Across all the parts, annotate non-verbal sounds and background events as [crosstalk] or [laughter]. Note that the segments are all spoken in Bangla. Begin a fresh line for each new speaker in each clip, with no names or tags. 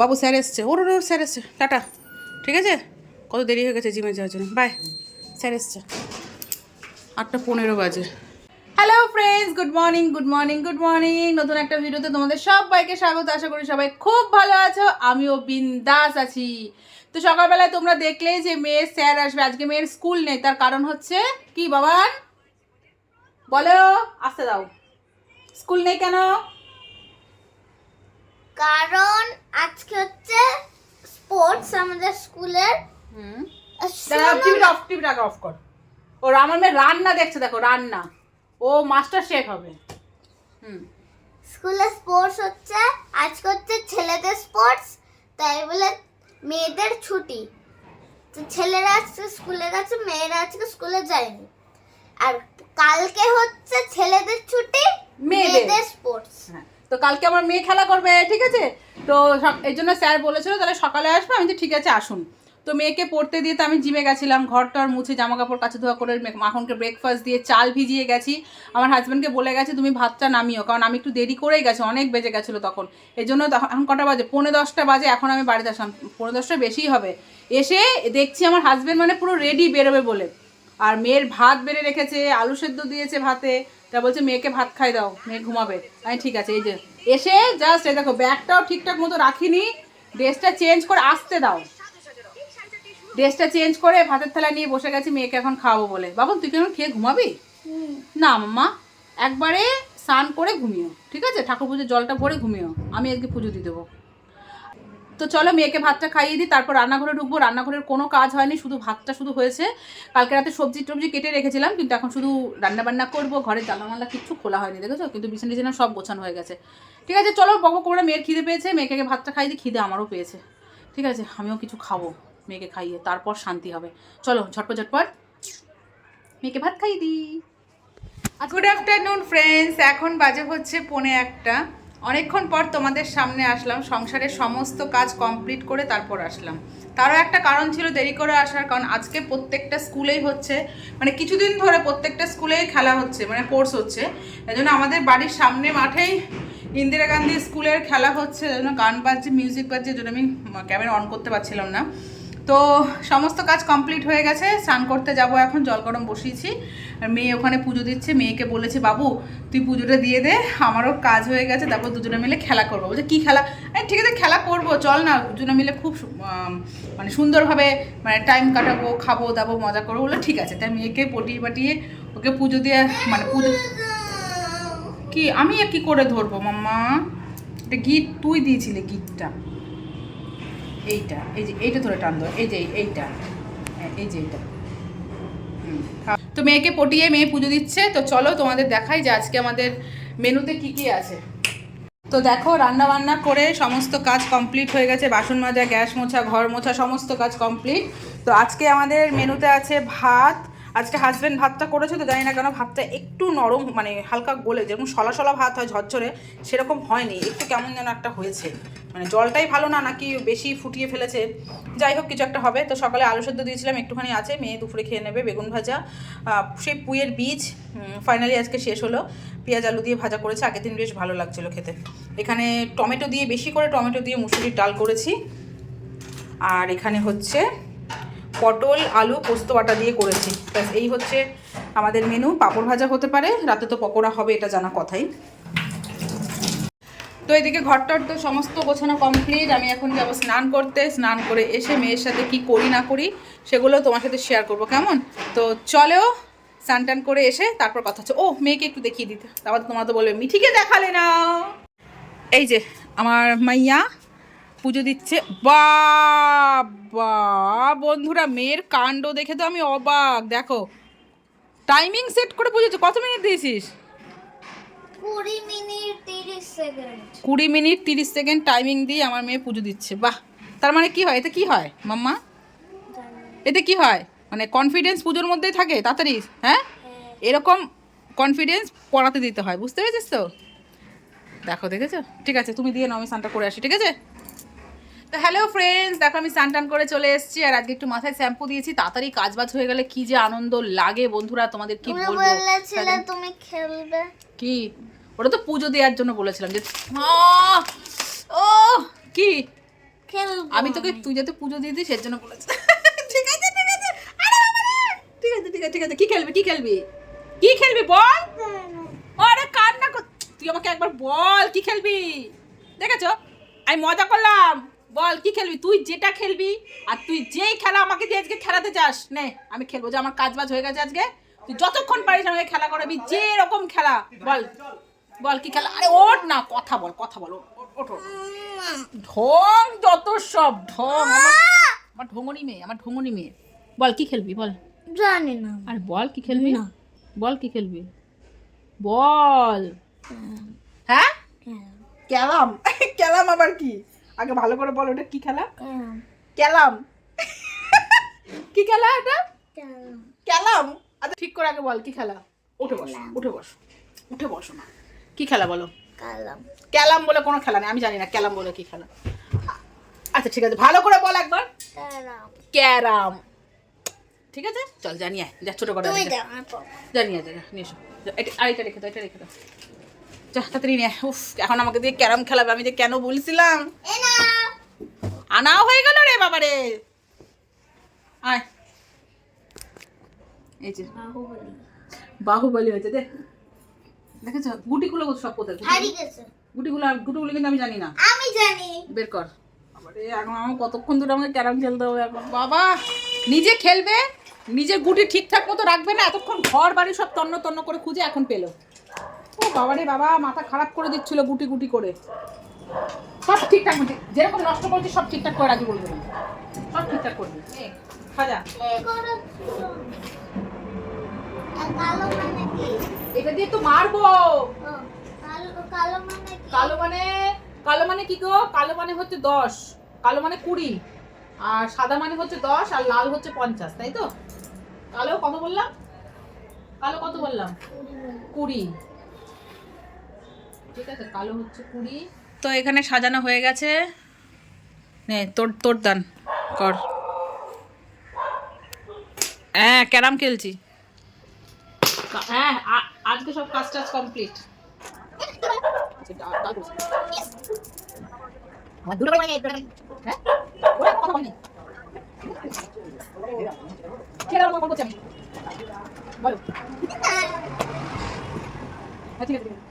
বাবু স্যার এসছে, ওর ওর স্যার এসছে। টাটা। ঠিক আছে? কত দেরি হয়ে গেছে জিমে যাওয়ার জন্য। বাই। স্যার এসছে। আটটা পনেরো বাজে। Hello friends good morning good morning good morning নতুন একটা ভিডিওতে তোমাদের সবাইকে স্বাগত। আশা করি সবাই খুব ভালো আছো। আমিও বিন্দাস আছি। তো সকালবেলায় তোমরা দেখলেই যে মেয়ের স্যার আসবে। আজকে মেয়ের স্কুল নেই। তার কারণ হচ্ছে কি, বাবান? বলো, আসতে দাও। স্কুল নেই কেন?
কারণ আজকে হচ্ছে স্পোর্টস আমাদের স্কুলের।
অফ টিভিটা অফ কর। ও আমার মেয়ে রান্না দেখছে দেখো রান্না। ও মাস্টার শেফ হবে। হুম।
স্কুলে স্পোর্টস হচ্ছে আজকে হচ্ছে ছেলেদের স্পোর্টস তাই বলে মেয়েদের ছুটি। তো ছেলেরা আজকে স্কুলে গেছে মেয়েরা আজকে স্কুলে যায়নি। আর কালকে হচ্ছে ছেলেদের ছুটি
মেয়েদের।
মেয়েদের স্পোর্টস
হ্যাঁ তো কালকে আমার মেয়ে খেলা করবে, ঠিক আছে? তো এই জন্য স্যার বলেছিল তাহলে সকালে আসবে। আমি যে ঠিক আছে, আসুন। তো মেয়েকে পড়তে দিয়ে তো আমি জিমে গেছিলাম ঘরটার মুছে জামা কাপড় কাছে ধোয়া করে মাখনকে ব্রেকফাস্ট দিয়ে চাল ভিজিয়ে গেছি। আমার হাজব্যান্ডকে বলে গেছে, তুমি ভাতটা নামিও। কারণ আমি একটু দেরি করেই গেছি, অনেক বেজে গেছিল তখন। এই জন্য এখন কটা বাজে? পৌনে দশটা বাজে, এখন আমি বাড়িতে আসলাম। পৌনে দশটা বেশিই হবে। এসে দেখছি আমার হাজব্যান্ড মানে পুরো রেডি বেরোবে বলে। আর মেয়ের ভাত বেড়ে রেখেছে আলু সেদ্ধ দিয়েছে ভাতে। তা বলছে মেয়েকে ভাত খাই দাও মেয়ে ঘুমাবে। আমি ঠিক আছে এই যে। এসে জাস্ট এই দেখো ব্যাগটাও ঠিকঠাক মতো রাখিনি। ড্রেসটা চেঞ্জ করে আসতে দাও। ড্রেসটা চেঞ্জ করে ভাতের থালা নিয়ে বসে গেছি মেয়েকে এখন খাওয়াবো বলে। বাবু তুই কেমন খেয়ে ঘুমাবি? না মাম্মা একবারে স্নান করে ঘুমিও ঠিক আছে? ঠাকুর পুজোর জলটা ভরে ঘুমিও আমি আজকে পুজো দিয়ে দেবো। তো চলো মেয়েকে ভাতটা খাইয়ে দিই, তারপর রান্নাঘরে ঢুকবো। রান্নাঘরের কোনো কাজ হয়নি, শুধু ভাতটা শুধু হয়েছে। কালকে রাতে সবজি টবজি কেটে রেখেছিলাম, কিন্তু এখন শুধু রান্না বান্না করব ঘরের জানলা কিচ্ছু খোলা হয়নি, দেখেছ? কিন্তু বিছানা টিছানা সব গোছানো হয়ে গেছে। ঠিক আছে, চলো বকো করে মেয়ের খিদে পেয়েছে, মেয়েকে ভাতটা খাইয়ে দিই, খিদে আমারও পেয়েছে। ঠিক আছে, আমিও কিছু খাব মেয়েকে খাইয়ে, তারপর শান্তি হবে। চলো, ঝটপট ঝটপট। মেয়েকে ভাত খাইয়ে দিই। গুড আফটারনুন ফ্রেন্ডস এখন বাজে হচ্ছে পৌনে একটা। অনেকক্ষণ পর তোমাদের সামনে আসলাম, সংসারের সমস্ত কাজ কমপ্লিট করে তারপর আসলাম। তারও একটা কারণ ছিল দেরি করে আসার, কারণ আজকে প্রত্যেকটা স্কুলেই হচ্ছে মানে কিছুদিন ধরে প্রত্যেকটা স্কুলেই খেলা হচ্ছে মানে কোর্স হচ্ছে। এই জন্য আমাদের বাড়ির সামনে মাঠেই ইন্দিরা গান্ধী স্কুলের খেলা হচ্ছে জন্য গান বাজছে মিউজিক বাজছে জন্য আমি ক্যামেরা অন করতে পারছিলাম না। তো সমস্ত কাজ কমপ্লিট হয়ে গেছে, স্নান করতে যাব এখন, জল গরম বসিয়েছি। আর মেয়ে ওখানে পুজো দিচ্ছে, মেয়েকে বলেছে, বাবু, তুই পুজোটা দিয়ে দে, আমারও কাজ হয়ে গেছে, তারপর দুজনে মিলে খেলা করব। বলছে, কী খেলা? এই ঠিক আছে, খেলা করব, চল না, দুজনে মিলে খুব মানে সুন্দরভাবে মানে টাইম কাটাবো, খাব, দাবো, মজা করব। বলে ঠিক আছে। তাই মেয়েকে পটিয়ে পাটিয়ে ওকে পুজো দিয়ে মানে পুজো কি, আমি কি করে ধরবো, মাম্মা? এটা গিট, তুই দিয়েছিলি গিটটা। এইটা, এই যে, এইটা ধরে টান এই যে, এইটা। হ্যাঁ এই যে এইটা। তো মেয়েকে পটিয়ে মেয়ে পুজো দিচ্ছে, তো চলো তোমাদের দেখাই যে আজকে আমাদের মেনুতে কি কি আছে। তো দেখো রান্না বান্না করে সমস্ত কাজ কমপ্লিট হয়ে গেছে, বাসন মাজা, গ্যাস মোছা, ঘর মোছা, সমস্ত কাজ কমপ্লিট। তো আজকে আমাদের মেনুতে আছে ভাত আজকে হাজব্যান্ড ভাতটা করেছে তো জানি না কেন ভাতটা একটু নরম মানে হালকা গলে, যেরকম সলা সলা ভাত হয় ঝরঝরে, সেরকম হয়নি। একটু কেমন যেন একটা হয়েছে। মানে জলটাই ভালো না, নাকি বেশি ফুটিয়ে ফেলেছে? যাই হোক, কিছু একটা হবে। তো সকালে আলু সেদ্ধ দিয়েছিলাম, একটুখানি আছে, মেয়ে দুপুরে খেয়ে নেবে বেগুন ভাজা। সেই পুইয়ের বীজ ফাইনালি আজকে শেষ হলো। পেঁয়াজ আলু দিয়ে ভাজা করেছে, আগের দিন বেশ ভালো লাগছিল খেতে। এখানে টমেটো দিয়ে, বেশি করে টমেটো দিয়ে মুসুরির ডাল করেছি। আর এখানে হচ্ছে পটল, আলু, পোস্ত বাটা দিয়ে করেছি। ব্যাস, এই হচ্ছে আমাদের মেনু পাঁপড় ভাজা হতে পারে, রাতে তো পকোড়া হবে, এটা জানা কথাই। তো এদিকে ঘরটর তো সমস্ত গোছানো কমপ্লিট আমি এখন যাব স্নান করতে। স্নান করে এসে মেয়ের সাথে কি করি, না করি, সেগুলো তোমার সাথে শেয়ার করব, কেমন? তো চলেও স্নান টান করে এসে তারপর কথা হচ্ছে। ও, মেয়েকে একটু দেখিয়ে দিতে। তারপর তোমার তো বলবে, মিঠিকে দেখালে না। এই যে, আমার মাইয়া পুজো দিচ্ছে। বাবা বন্ধুরা মেয়ের কাণ্ড দেখে তো আমি অবাক। দেখো টাইমিং সেট করে পুজো কত মিনিট দিয়েছিস?
কুড়ি মিনিট তিরিশ সেকেন্ড
কুড়ি মিনিট তিরিশ সেকেন্ড টাইমিং দিয়ে আমার মেয়ে পুজো দিচ্ছে। বাহ! তার মানে কি হয়? এতে কি হয় মাম্মা? এতে কি হয়? মানে কনফিডেন্স পুজোর মধ্যেই থাকে তাড়াতাড়ি? হ্যাঁ? এরকম কনফিডেন্স পড়াতে দিতে হয়। বুঝতে পেরেছিস তো? দেখো দেখেছ? ঠিক আছে তুমি দিয়ে নাও আমি স্নানটা করে আসি ঠিক আছে? তো হ্যালো ফ্রেন্ডস দেখো আমি স্নান টান করে চলে এসেছি আর আজকে একটু মাথায় শ্যাম্পু দিয়েছি। তাড়াতাড়ি কাজ বাজ হয়ে গেলে কি যে আনন্দ লাগে বন্ধুরা তোমাদের কি বলব?
তুমি খেলবে।
কি? ওটা তো পুজো দেওয়ার জন্য বলেছিলাম যে! ও কি? আমি তোকে তুই যাতে পুজো দিয়ে দিস এর জন্য বলেছি। [laughs] ঠিক আছে ঠিক আছে! ঠিক আছে ঠিক আছে ঠিক আছে। কি খেলবি কি খেলবি? কি খেলবি বল? আরে কান্না কর তুই আমাকে একবার বল কি খেলবি? দেখেছ? আমি মজা করলাম। বল কি খেলবি? তুই যেটা খেলবি আর তুই যেই খেলা আমাকে দিয়ে আজকে খেলাতে চাস নে আমি খেলব যে আমার কাজ বাজ হয়ে গেছে আজকে। তুই যতক্ষণ পারিস আমাকে খেলা করাবি যে রকম খেলা। বল বল কি খেলা? আরে ওঠ না কথা বল কথা বল ওঠ। ঢং যত সব ঢং আমার আমার মেয়ে আমার ঢঙ্গনি মেয়ে। বল কি খেলবি? বল।
জানি না।
আর বল কি খেলবি? না। বল কি খেলবি? বল। হ্যাঁ। ক্যালাম [laughs] ক্যালাম আবার কি? আগে ভালো করে বল ওটা কি খেলা? ক্যালাম। কি খেলা এটা? ক্যালাম? আচ্ছা ঠিক করে আগে বল কি খেলা? উঠে বস উঠে বস উঠে বসো না। কি খেলা বলো?
কালাম
ক্যালাম বলে কোনো খেলা নেই আমি জানি না ক্যালাম বলে কি খেলা। আচ্ছা ঠিক আছে ভালো করে বল একবার। ক্যারাম। ঠিক আছে? চল জানিয়ে আয় যা ছোটো করে
তুই
যা।
দে আমার পর।
জানিয়ে যা যা, নিয়ে এসো। আর এটা রেখে দাও এটা রেখে দাও। যা তাড়াতাড়ি আয়। উফ এখন আমাকে দিয়ে ক্যারাম খেলাবে আমি যে কেন বলছিলাম?
না
আনাও হয়ে গেল রে বাবা রে আয়। এই যে।
বাহুবলী
হয়েছে দে। দেখেছ? গুটিগুলো সব কোথায়? গুটি-
হারিয়ে গেছে।
গুটিগুলো গুটিগুলো কিন্তু আমি জানি না।
আমি জানি।
বের কর। বাবারে এখন আমার কতক্ষণ ধরে আমাকে ক্যারাম খেলতে হবে এখন? বাবা নিজে খেলবে নিজে গুটি ঠিকঠাক মতো রাখবে না এতক্ষণ ঘর বাড়ি সব তন্ন তন্ন করে খুঁজে এখন পেল। ও বাবারে বাবা মাথা খারাপ করে দিচ্ছিল গুটি গুটি করে। সব ঠিকঠাক যেরকম নষ্ট করছি সব ঠিকঠাক করে রাখি বলবে সব ঠিকঠাক করবি। খাজা। এটা দিয়ে তো মারবো।
কালো মানে
কালো মানে কি গো? কালো মানে হচ্ছে দশ কালো মানে কুড়ি আর সাদা মানে হচ্ছে দশ আর লাল হচ্ছে পঞ্চাশ তাই তো? কালো কত বললাম? কালো কত বললাম? কুড়ি। ঠিক আছে কালো হচ্ছে কুড়ি তো এখানে সাজানো হয়ে গেছে। নে তোর তোর দান কর। হ্যাঁ ক্যারাম খেলছি। হ্যাঁ আজকে সব কাজ টাজ কমপ্লিট হ্যাঁ? আছে, ঠিক আছে।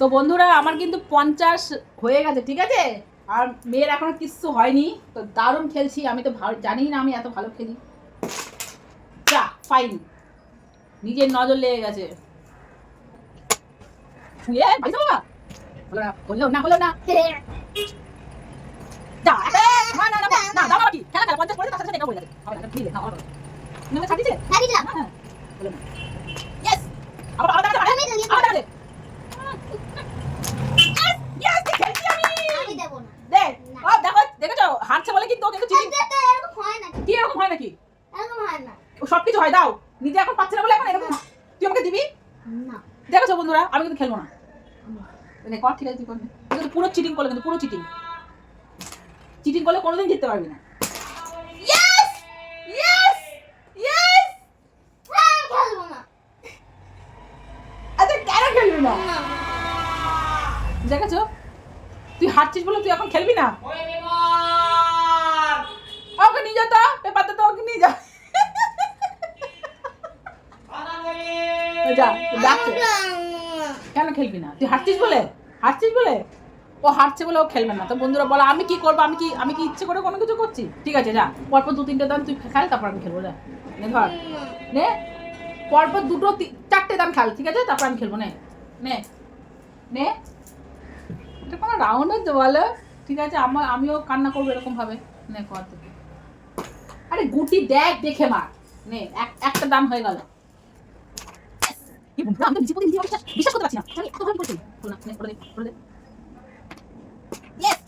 তো বন্ধুরা, আমার কিন্তু পঞ্চাশ হয়ে গেছে, ঠিক আছে? আর মেয়ের এখনও কিচ্ছু হয়নি, তো দারুণ খেলছি। আমি তো ভালো জানি না আমি এত ভালো খেলি। যা ফাইন নিজের নজর লেগে গেছে। না? না, হলো না না। না না না না পঞ্চাশ পড়ে তার সাথে এটা পড়ে গেছে হবে না এটা দিলে না হবে না তুমি ছাড় দিছে
ছাড়ি দিলাম
হ্যাঁ হলো না ইয়েস আবার আবার আবার
আমি দিলাম।
আবার আবার ইয়েস খেলছি আমি
আমি দেবো না
দেখ ও দেখো দেখেছ হারছে বলে কিন্তু ও কিন্তু চিটিং
এটা তো এরকম হয় না
কি এরকম হয় নাকি
এরকম হয় না
ও সব কিছু হয় দাও নিজে এখন পাচ্ছে না বলে এখন এরকম হয়। তুই আমাকে দিবি
না
দেখেছ বন্ধুরা আমি কিন্তু খেলব না নে, কর ঠিক আছে তুই কর নে। তুই কিন্তু পুরো চিটিং করলে কিন্তু পুরো চিটিং চিটিং করলে কোনোদিন জিততে পারবি না। আচ্ছা কেন খেলবি না?
না।
দেখেছ? তুই হাঁটছিস বলে তুই এখন খেলবি না? ওকে নিয়ে যা তো পেপারটা তো ওকে নিয়ে যা। যা ডাকছে কেন খেলবি না? তুই হারছিস বলে? হারছিস বলে? ও হাঁটছে বলে ও খেলবে না। তো বন্ধুরা বলো, আমি কি করব? আমি কি আমি কি ইচ্ছে করে কোনো কিছু করছি? ঠিক আছে, যা। পরপর দু, তিনটে দান তুই খেল, তারপর আমি খেলব, যা। নে, ধর। নে। পরপর দুটো চারটে দান খেল, ঠিক আছে? তারপর আমি খেলব, নে। নে। নে। এটা কোনো রাউন্ড হচ্ছে বলো? ঠিক আছে আমার আমিও কান্না করব এরকম ভাবে। নে, কর আরে গুটি দেখ, দেখে মার। নে, এক- একটা দাম হয়ে গেল। বিশ্বাস করতে পারছি না। আমি এত ভালো করছি না, করে দে করে দে।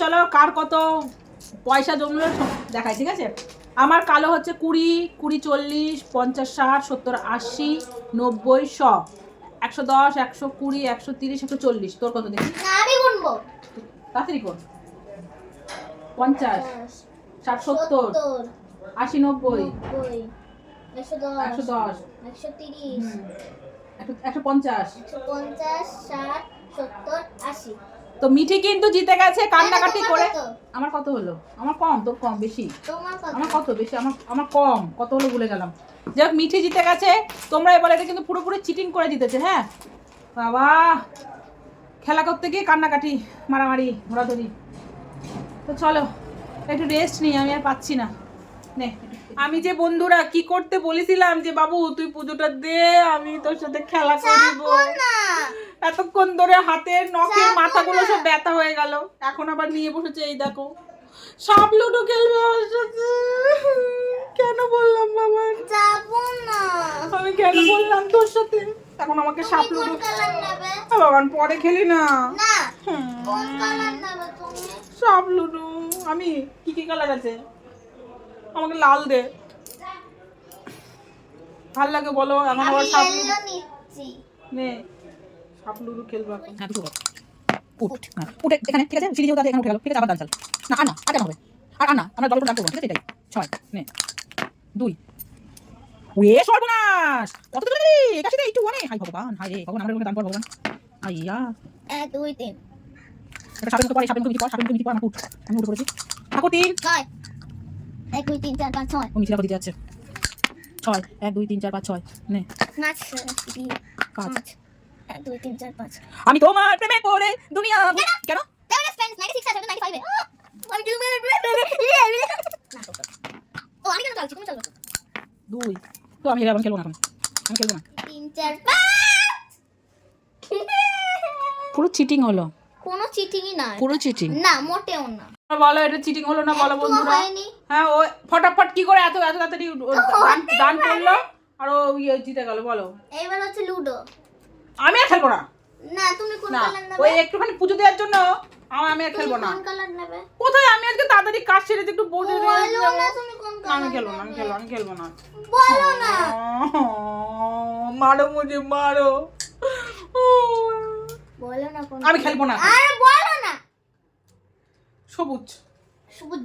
চলো কার কত পয়সা জমলো দেখায় ঠিক আছে? আমার কালো হচ্ছে কুড়ি কুড়ি চল্লিশ পঞ্চাশ ষাট সত্তর আশি নব্বই শ। একশো দশ একশো কুড়ি একশো তিরিশ একশো চল্লিশ। তোর কত দেখি?
আমি গুনবো।
তাড়াতাড়ি কর। পঞ্চাশ ষাট সত্তর আশি নব্বই
একশো দশ একশো তিরিশ
একশো একশো পঞ্চাশ।
একশো পঞ্চাশ ষাট সত্তর আশি।
তো মিঠি কিন্তু জিতে গেছে কান্নাকাটি করে। আমার কত হলো? আমার কম তোর কম বেশি। আমার কত বেশি? আমার আমার কম। কত হলো ভুলে গেলাম। যাই হোক মিঠি জিতে গেছে। তোমরা এবার এটা কিন্তু পুরোপুরি চিটিং করে জিতেছে হ্যাঁ? বাবা! খেলা করতে গিয়ে কান্নাকাটি মারামারি ঘোরাধরি তো চলো একটু রেস্ট নিই আমি আর পাচ্ছি না। নে আমি যে বন্ধুরা কি করতে বলেছিলাম যে বাবু তুই পুজোটা দে আমি তোর সাথে খেলা করিব।
না
এতক্ষণ ধরে হাতের নখের মাথাগুলো সব ব্যথা হয়ে গেল। এখন আবার নিয়ে বসেছে এই দেখো। সাপ লুডো খেলবে কেন বললাম বাবা?
যাব না।
আমি কেন বললাম তোর সাথে? এখন আমাকে সাপ লুডো বাবান পরে খেলি না। সাপ লুডো। আমি কি কি কালার আছে? আমাকে লাল দে। ভালো লাগে বলো এখন আবার সাপ লুডো নে। খেলব। এখন হ্যাঁ দুটো উঠ হ্যাঁ উঠে এখানে ঠিক আছে সিঁড়ি যেহেতু এখানে উঠে গেল। ঠিক আছে আবার ডান চাল। না আর আর কেন হবে? আর আর আমরা দল করে করব ঠিক আছে এটাই। ছয় নে। দুই। ওয়ে সর্বনাশ! কত দূরে গেলি এটা একটু অনেক হাই ভগবান হাই রে ভগবান আমরা দান কর ভগবান। আইয়া।
এক দুই তিন।
এটা সাপের মতো পরে সাপের মতো মিটি পর সাপের মতো মিটি পর আমার উঠ। আমি উঠে পড়েছি। ঠাকুর তিন।
ছয়। এক দুই তিন চার পাঁচ ছয়।
ও মিছিলা দিতে যাচ্ছে। ছয় এক দুই তিন চার পাঁচ ছয়। নে।
এক দুই তিন চার পাঁচ।
আমি তোমার প্রেমে পড়ে দুনিয়া কেন?
friends, 96 আছে, 95 এ। আমি তুমি [laughs] ও আমি কেন চালছি তুমি চালো
দুই। তো আমি হেরে খেলব না আমি খেলব না।
তিন চার পাঁচ!
পুরো চিটিং হলো।
কোনো চিটিংই না।
পুরো চিটিং
না মোটেও না।
বলো এটা চিটিং হলো না বলো বন্ধুরা। হ্যাঁ ও ফটাফট কি করে এত এত তাড়াতাড়ি দান করল? আর ও ইয়ে জিতে গেল বলো।
এবার হচ্ছে লুডো।
আমি আর খেলব না।
না তুমি কোন কালার
ওই একটুখানি পুজো দেওয়ার জন্য আমার আমি আর খেলব না।
কোন কালার নেবে?
কোথায়? আমি আজকে তাড়াতাড়ি কাজ সেরে একটু বসে
বলো না তুমি কোন
না, আমি
কালার
খেলব না আমি খেলব আমি খেলব না।
বলো না।
মারো মুঝে মারো।
বলো না কোন
আমি খেলব না।
আরে বলো না।
সবুজ।
সবুজ।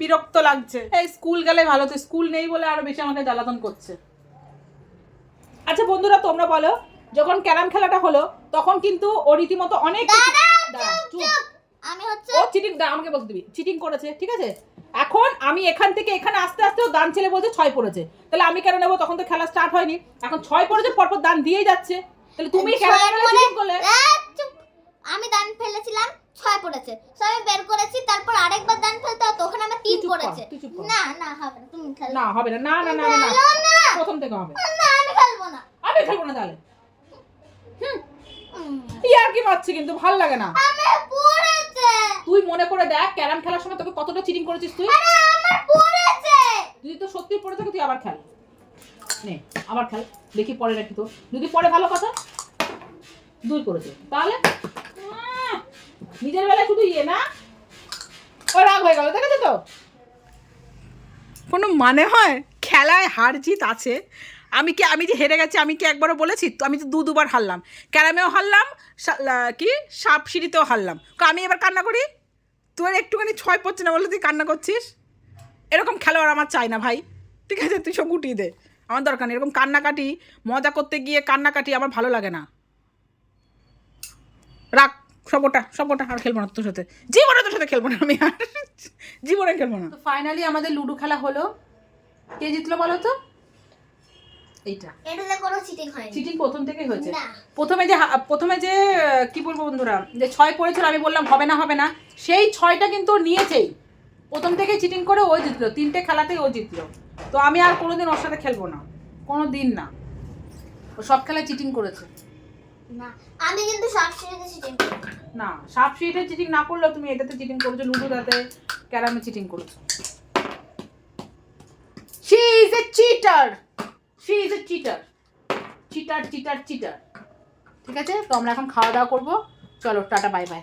বিরক্ত লাগছে। এই স্কুল গেলে ভালো তো স্কুল নেই বলে আরও বেশি আমাকে জ্বালাতন করছে। আচ্ছা বন্ধুরা তোমরা বলো যখন ক্যারাম খেলাটা হলো তখন কিন্তু ও রীতিমতো অনেক
আমি হচ্ছে
ও চিটিং আমাকে বলতে দিবি। চিটিং করেছে ঠিক আছে? এখন আমি এখান থেকে এখানে আস্তে আস্তে দান ছেলে বলছে ছয় পড়েছে। তাহলে আমি কেন নেব? তখন তো খেলা স্টার্ট হয়নি। এখন ছয় পড়েছে পরপর দান দিয়েই যাচ্ছে। তাহলে তুমি করলে।
আমি দান ফেলেছিলাম ছয় পড়েছে। আমি বের করেছি তারপর আরেকবার দান ফেলতে হতো ওখানে আমার তিন পড়েছে। না না হবে না তুমি খেলো।
না হবে না না না না। প্রথম থেকে হবে।
না আমি খেলব না।
আমি খেলব না তাহলে।
উম,
ইয়ার কি পাচ্ছি কিন্তু ভালো লাগে না। তুই মনে করে দেখ ক্যারাম খেলার সময় তোকে কতটা চিটিং করেছিস তুই। যদি তো সত্যি পড়ে থাকে তুই আবার খেল। নে আবার খেল। দেখি পরে রাখি তো যদি পরে ভালো কথা দুই করেছে তাহলে? নিজের বেলায় শুধু ইয়ে না? ও রাগ হয়ে গেল দেখেছ তো? কোনো মানে হয়? খেলায় হার জিত আছে। আমি কি, আমি যে হেরে গেছি, আমি কি একবারও বলেছি? তো আমি তো দু দুবার হারলাম। ক্যারামেও হারলাম কি? সাপ সিঁড়িতেও হারলাম। তো আমি এবার কান্না করি? তোর একটুখানি ছয় পড়ছে না বলে তুই কান্না করছিস? এরকম খেলোয়াড় আমার চাই না ভাই। ঠিক আছে, তুই সব গুটিয়ে দে। আমার দরকার নেই। এরকম কান্নাকাটি, মজা করতে গিয়ে কান্নাকাটি আমার ভালো লাগে না। রাখ, সব ওটা আর খেলব না তোর সাথে। জীবনে তোর সাথে খেলব না আমি আর। [laughs] জীবনে খেলব না। ফাইনালি আমাদের লুডো খেলা হলো। কে জিতলো বলো তো? এইটা।
এটাতে কোনো চিটিং হয়নি।
চিটিং প্রথম থেকেই হয়েছে। প্রথমে যে প্রথমে যে কি বলব বন্ধুরা যে ছয় পড়েছিল আমি বললাম হবে না হবে না সেই ছয়টা কিন্তু নিয়েছেই। প্রথম থেকে চিটিং করে ও জিতলো তিনটে খেলাতেই ও জিতলো। তো আমি আর কোনোদিন ওর সাথে খেলব না কোনো দিন না। ও সব খেলায় চিটিং করেছে।
না আমি কিন্তু সব সিরিজে চিটিং
না সাপ সিটে চিটিং না করলেও তুমি এটাতে চিটিং করেছ লুডোটাতে ক্যারামে চিটিং করেছ। She is a cheater she is a cheater cheater cheater cheater ঠিক আছে? তো আমরা এখন খাওয়া দাওয়া করব। চলো, টাটা বাই বাই